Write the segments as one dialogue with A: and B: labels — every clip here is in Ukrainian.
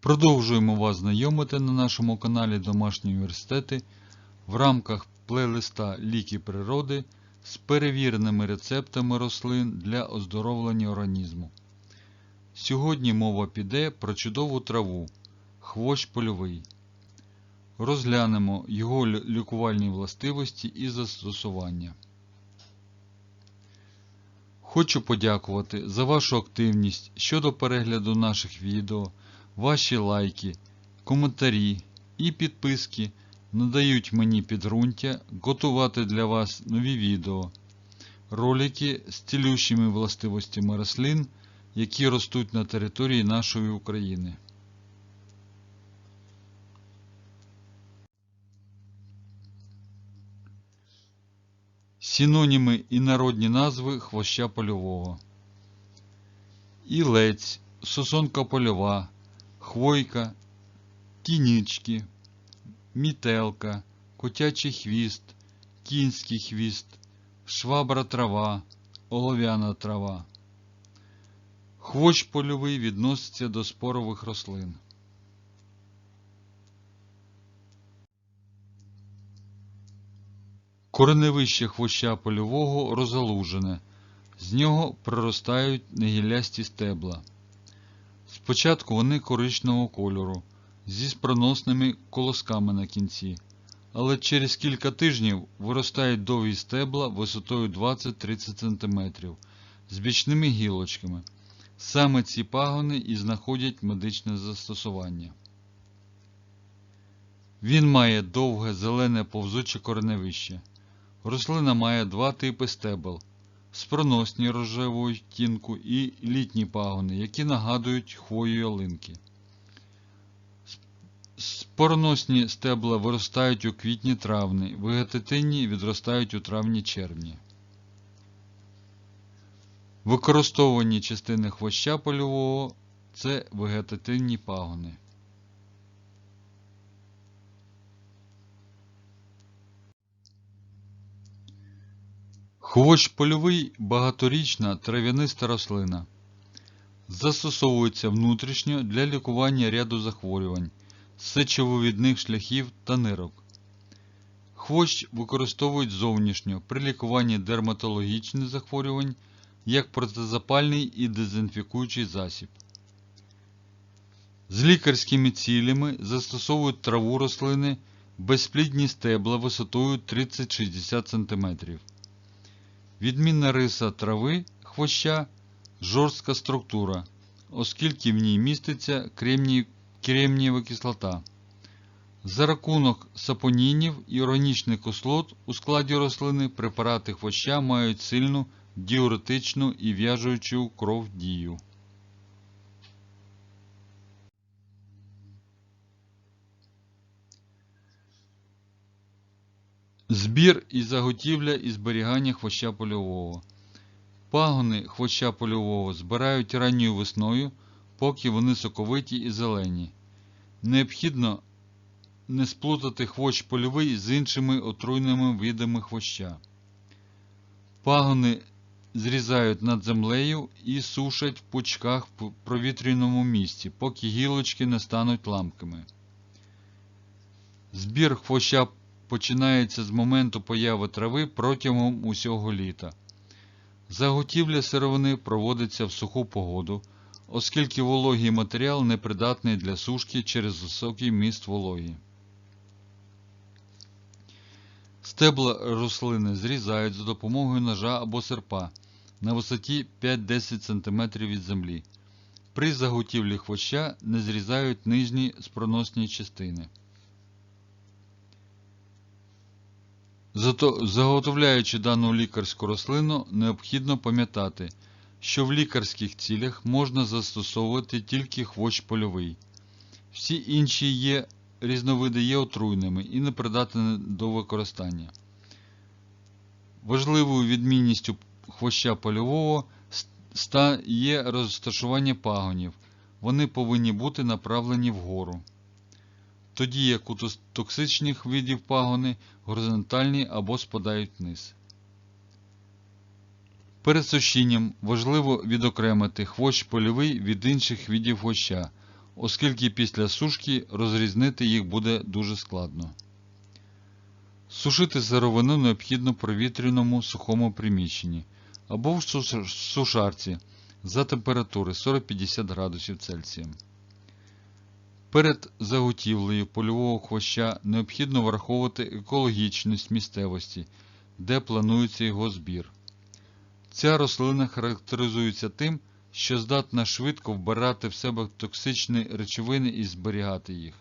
A: Продовжуємо вас знайомити на нашому каналі Домашні університети в рамках плейлиста Ліки природи з перевіреними рецептами рослин для оздоровлення організму. Сьогодні мова піде про чудову траву хвощ польовий. Розглянемо його лікувальні властивості і застосування. Хочу подякувати за вашу активність щодо перегляду наших відео. Ваші лайки, коментарі і підписки надають мені підґрунтя готувати для вас нові відео, ролики з цілющими властивостями рослин, які ростуть на території нашої України. Синоніми і народні назви хвоща польового. Ілець, сосонка польова, хвойка, тінічки, мітелка, котячий хвіст, кінський хвіст, швабра трава, олов'яна трава. Хвощ польовий відноситься до спорових рослин. Кореневище хвоща польового розгалужене. З нього проростають негілясті стебла. Спочатку вони коричневого кольору зі спроносними колосками на кінці, але через кілька тижнів виростають довгі стебла висотою 20-30 см з бічними гілочками. Саме ці пагони і знаходять медичне застосування. Він має довге зелене повзуче кореневище. Рослина має два типи стебел спроносні рожевого відтінку і літні пагони, які нагадують хвою ялинки. Спороносні стебла виростають у квітні-травні, вегетативні відростають у травні-червні. Використовувані частини хвоща польового це вегетативні пагони. Хвощ польовий багаторічна трав'яниста рослина. Застосовується внутрішньо для лікування ряду захворювань, сечововідних шляхів та нирок. Хвощ використовують зовнішньо при лікуванні дерматологічних захворювань як протизапальний і дезінфікуючий засіб. З лікарськими цілями застосовують траву рослини безплідні стебла висотою 30-60 см. Відмінна риса трави хвоща жорстка структура, оскільки в ній міститься кремнієва кислота. За рахунок сапонінів і органічних кислот у складі рослини препарати хвоща мають сильну діуретичну і в'яжуючу кров дію. Збір і заготівля і зберігання хвоща польового. Пагони хвоща польового збирають ранньою весною, поки вони соковиті і зелені. Необхідно не сплутати хвощ польовий з іншими отруйними видами хвоща. Пагони зрізають над землею і сушать в пучках в провітряному місці, поки гілочки не стануть ламкими. Збір хвоща починається з моменту появи трави протягом усього літа. Заготівля сировини проводиться в суху погоду, оскільки вологий матеріал непридатний для сушки через високий міст вологі. Стебла рослини зрізають за допомогою ножа або серпа на висоті 5-10 см від землі. При заготівлі хвоща не зрізають нижні спроносні частини. Зато, заготовляючи дану лікарську рослину, необхідно пам'ятати, що в лікарських цілях можна застосовувати тільки хвощ польовий. Всі інші є різновиди є отруйними і непридатними до використання. Важливою відмінністю хвоща польового є розташування пагонів. Вони повинні бути направлені вгору. Тоді як у токсичних видів пагони горизонтальні або спадають вниз. Перед сушінням важливо відокремити хвощ польовий від інших видів хвоща, оскільки після сушки розрізнити їх буде дуже складно. Сушити сировину необхідно в провітряному сухому приміщенні або в сушарці за температури 40-50 градусів Цельсія. Перед заготівлею польового хвоща необхідно враховувати екологічність місцевості, де планується його збір. Ця рослина характеризується тим, що здатна швидко вбирати в себе токсичні речовини і зберігати їх.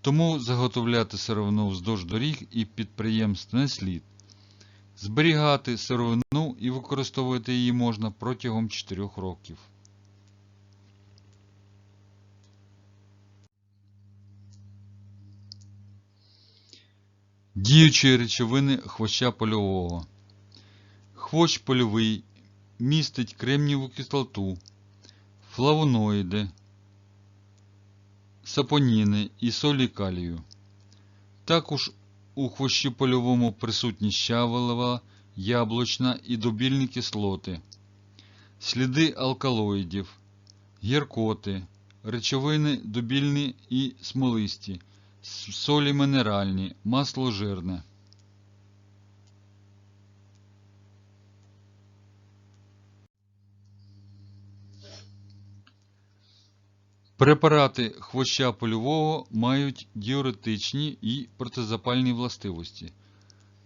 A: Тому заготовляти сировину вздовж доріг і підприємств не слід. Зберігати сировину і використовувати її можна протягом 4 років. Діючі речовини хвоща польового. Хвощ польовий містить кремнієву кислоту, флавоноїди, сапоніни і солі калію. Також у хвощі польовому присутні щавелева, яблучна і добільні кислоти, сліди алкалоїдів, гіркоти, речовини добільні і смолисті, солі мінеральні, масло жирне. Препарати хвоща польового мають діуретичні і протизапальні властивості.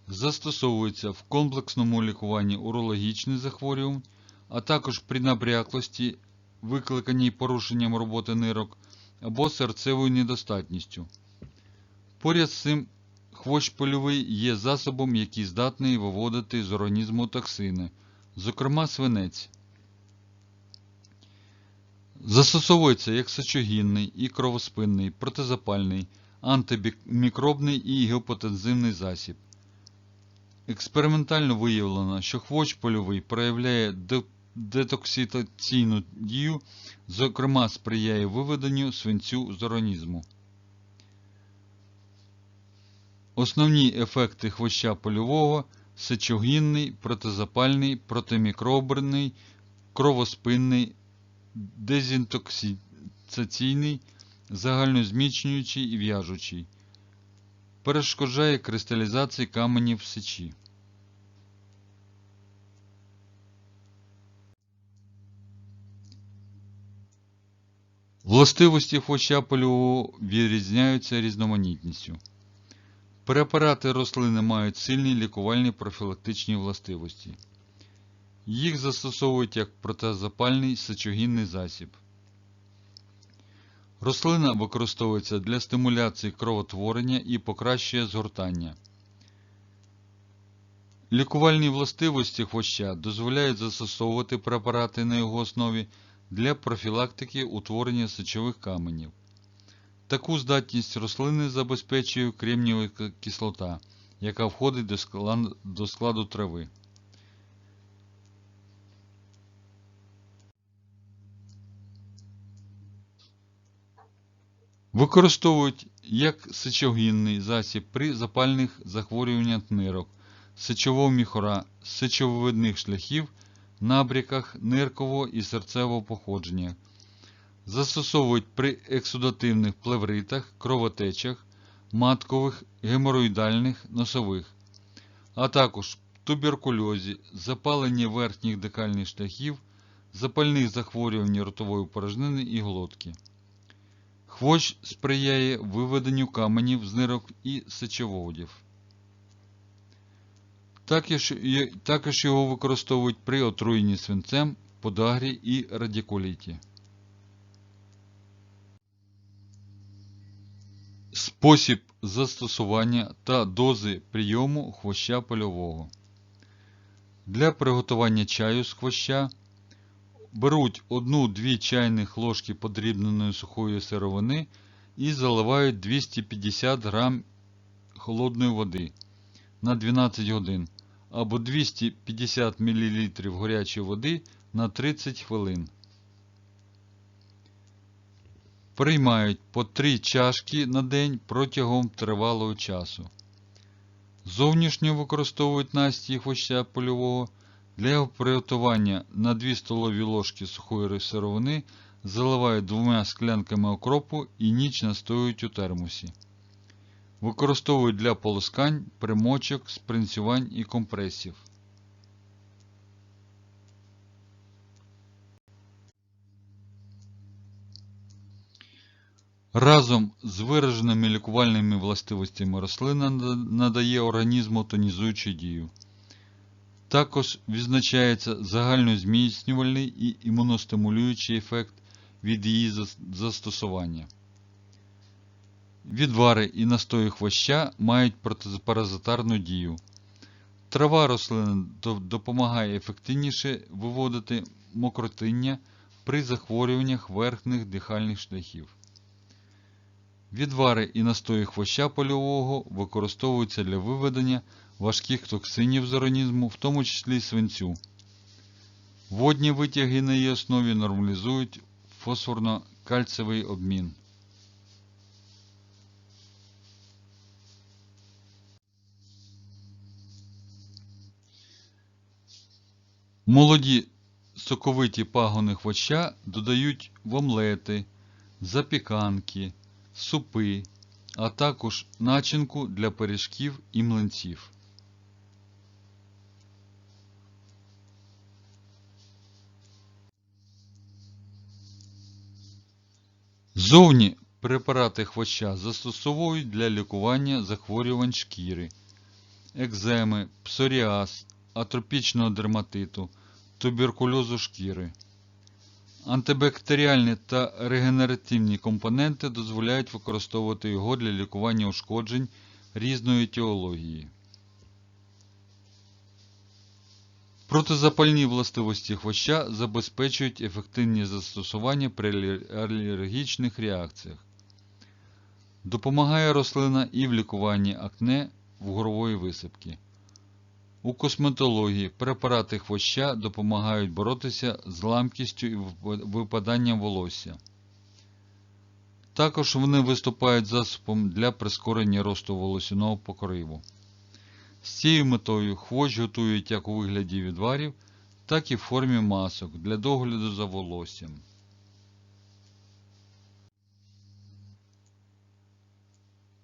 A: Застосовуються в комплексному лікуванні урологічних захворювань, а також при набряклості, викликаній порушенням роботи нирок або серцевою недостатністю. Поряд з цим хвощ польовий є засобом, який здатний виводити з організму токсини, зокрема свинець. Застосовується як сечогінний і кровоспинний, протизапальний, антимікробний і геопотензивний засіб. Експериментально виявлено, що хвощ польовий проявляє де- детоксикаційну дію, зокрема сприяє виведенню свинцю з організму. Основні ефекти хвоща польового сечогінний, протизапальний, протимікробний, кровоспинний, дезінтоксикаційний, загальнозміцнюючий і в'яжучий. Перешкоджає кристалізації каменів сечі. Властивості хвоща польового відрізняються різноманітністю. Препарати рослини мають сильні лікувальні профілактичні властивості. Їх застосовують як протизапальний сечогінний засіб. Рослина використовується для стимуляції кровотворення і покращує згортання. Лікувальні властивості хвоща дозволяють застосовувати препарати на його основі для профілактики утворення сечових каменів. Таку здатність рослини забезпечує кремнієва кислота, яка входить до складу трави. Використовують як сечогінний засіб при запальних захворюваннях нирок, сечового міхора, сечовидних шляхів, набряках ниркового і серцевого походження. Застосовують при ексудативних плевритах, кровотечах, маткових, геморроїдальних, носових, а також туберкульозі, запаленні верхніх декальних шляхів, запальних захворювань ротової порожнини і глотки. Хвощ сприяє виведенню каменів з нирок і сечоводів. Також, його використовують при отруєнні свинцем, подагрі і радикуліті. Спосіб застосування та дози прийому хвоща польового. Для приготування чаю з хвоща беруть 1-2 чайних ложки подрібненої сухої сировини і заливають 250 грам холодної води на 12 годин або 250 мл гарячої води на 30 хвилин. Приймають по 3 чашки на день протягом тривалого часу. Зовнішньо використовують настій хвоща польового Для його приготування на 2 столові ложки сухої сировини заливають двома склянками окропу і ніч настоюють у термосі. Використовують для полоскань, примочок, спринцювань і компресів. Разом з вираженими лікувальними властивостями рослина надає організму тонізуючу дію. Також відзначається загальнозміцнювальний і імуностимулюючий ефект від її застосування. Відвари і настої хвоща мають протипаразитарну дію. Трава рослини допомагає ефективніше виводити мокротиння при захворюваннях верхніх дихальних шляхів. Відвари і настої хвоща польового використовуються для виведення важких токсинів з організму, в тому числі свинцю. Водні витяги на її основі нормалізують фосфорно-кальцевий обмін. Молоді соковиті пагони хвоща додають в омлети, запіканки, супи, а також начинку для пиріжків і млинців. Зовні препарати хвоща застосовують для лікування захворювань шкіри, екземи, псоріаз, атропічного дерматиту, туберкульозу шкіри. Антибактеріальні та регенеративні компоненти дозволяють використовувати його для лікування ушкоджень різної етіології. Протизапальні властивості хвоща забезпечують ефективні застосування при алергічних реакціях. Допомагає рослина і в лікуванні акне в горової висипки. У косметології препарати хвоща допомагають боротися з ламкістю і випаданням волосся. Також вони виступають засобом для прискорення росту волосяного покриву. З цією метою хвощ готують як у вигляді відварів, так і в формі масок для догляду за волоссям.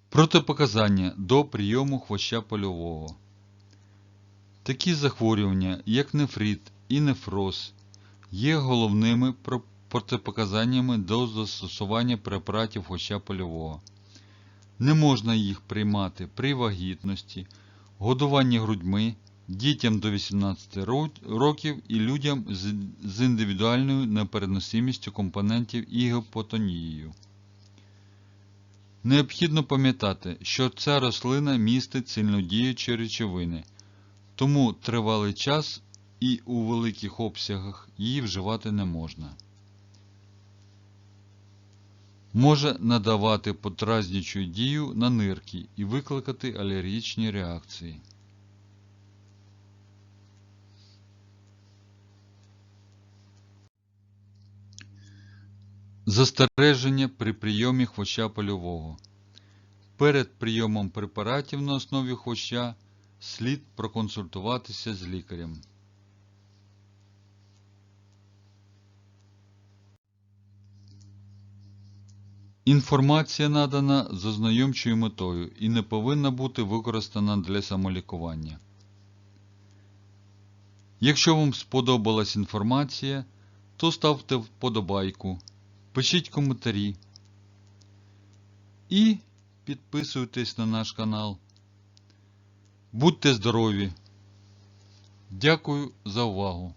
A: Протипоказання до прийому хвоща польового. Такі захворювання, як нефрит і нефроз, є головними протипоказаннями до застосування препаратів хвоща польового. Не можна їх приймати при вагітності, годуванні грудьми, дітям до 18 років і людям з індивідуальною непереносимістю компонентів і гіпотонією. Необхідно пам'ятати, що ця рослина містить сильнодіючі речовини, тому тривалий час і у великих обсягах її вживати не можна. Може надавати подразнюючу дію на нирки і викликати алергічні реакції. Застереження при прийомі хвоща польового. Перед прийомом препаратів на основі хвоща слід проконсультуватися з лікарем. Інформація надана з ознайомчою метою і не повинна бути використана для самолікування. Якщо вам сподобалась інформація, то ставте вподобайку, пишіть коментарі і підписуйтесь на наш канал. Будьте здорові! Дякую за увагу!